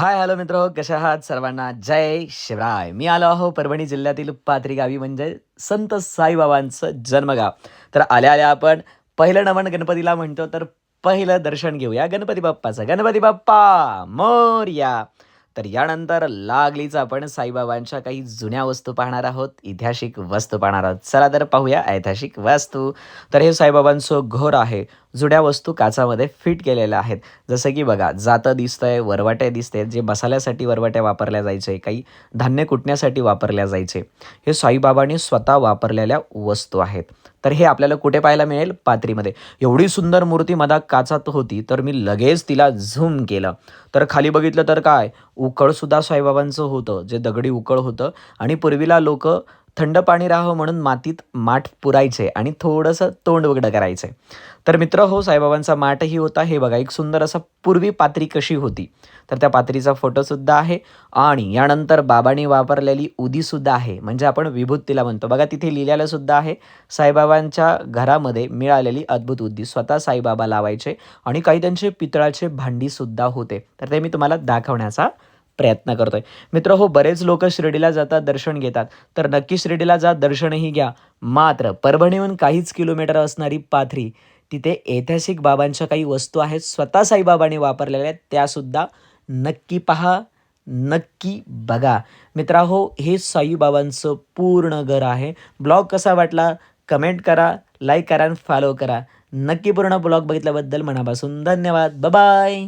Hi hello मित्र कशा आहात सर्वांना? जय शिवराय. मी आलो आहो परभणी जिल्ह्यातील पाथरी गावी म्हणजे संत साईबाबांचं जन्मगाव. तर आल्या आल्या आपण पहिलं नमन गणपतीला म्हणतो तर पहिलं दर्शन घेऊया गणपती बाप्पाचं. गणपती बाप्पा मोर्या तर यानंतर लागलीच आपण साईबाबांच्या काही जुन्या वस्तू पाहणार आहोत ऐतिहासिक वस्तू पाहणार आहोत. चला तर पाहूया ऐतिहासिक वस्तू. तर हे साईबाबांचं घर आहे जुड्या वस्तू काचामध्ये फिट केलेल्या आहेत. जसं की बघा जातं दिसतंय वरवाटे दिसते जे मसाल्यासाठी वरवाट्या वापरल्या जायचे काही धान्य कुटण्यासाठी वापरल्या जायचे. हे साईबाबांनी स्वतः वापरलेल्या वस्तू आहेत. तर हे आपल्याला कुठे पाहायला मिळेल? पात्रीमध्ये एवढी सुंदर मूर्ती मधा काचात होती तर मी लगेच तिला झूम केलं. तर खाली बघितलं तर काय? उकळसुद्धा साईबाबांचं होतं जे दगडी उकळ होतं. आणि पूर्वीला लोक थंड पाणी राहावं म्हणून मातीत माठ पुरायचे आणि थोडंसं तोंड उघडं करायचे. तर मित्र हो साईबाबांचा माठही होता. हे बघा एक सुंदर असा पूर्वी पात्री कशी होती? तर त्या पात्रीचा फोटोसुद्धा आहे आणि यानंतर बाबांनी वापरलेली उदीसुद्धा आहे. म्हणजे आपण विभूतीला म्हणतो. बघा तिथे लिहिलेलं सुद्धा आहे साईबाबांच्या घरामध्ये मिळालेली अद्भुत उदी स्वतः साईबाबा लावायचे आणि काही त्यांचे पितळाचे भांडीसुद्धा होते. तर ते मी तुम्हाला दाखवण्याचा प्रयत्न करतोय. मित्र हो बरेच लोक शिर्डीला जातात दर्शन घेतात. तर नक्की शिर्डीला जा दर्शनही घ्या. मात्र परभणीहून काहीच किलोमीटर असणारी पाथरी तिथे ऐतिहासिक बाबांच्या काही वस्तू आहेत स्वतः साईबाबांनी वापरलेल्या आहेत त्यासुद्धा नक्की पहा नक्की बघा. मित्राहो हे साईबाबांचं पूर्ण घर आहे. ब्लॉग कसा वाटला कमेंट करा लाईक करा आणि फॉलो करा. नक्की पूर्ण ब्लॉग बघितल्याबद्दल मनापासून धन्यवाद. बाय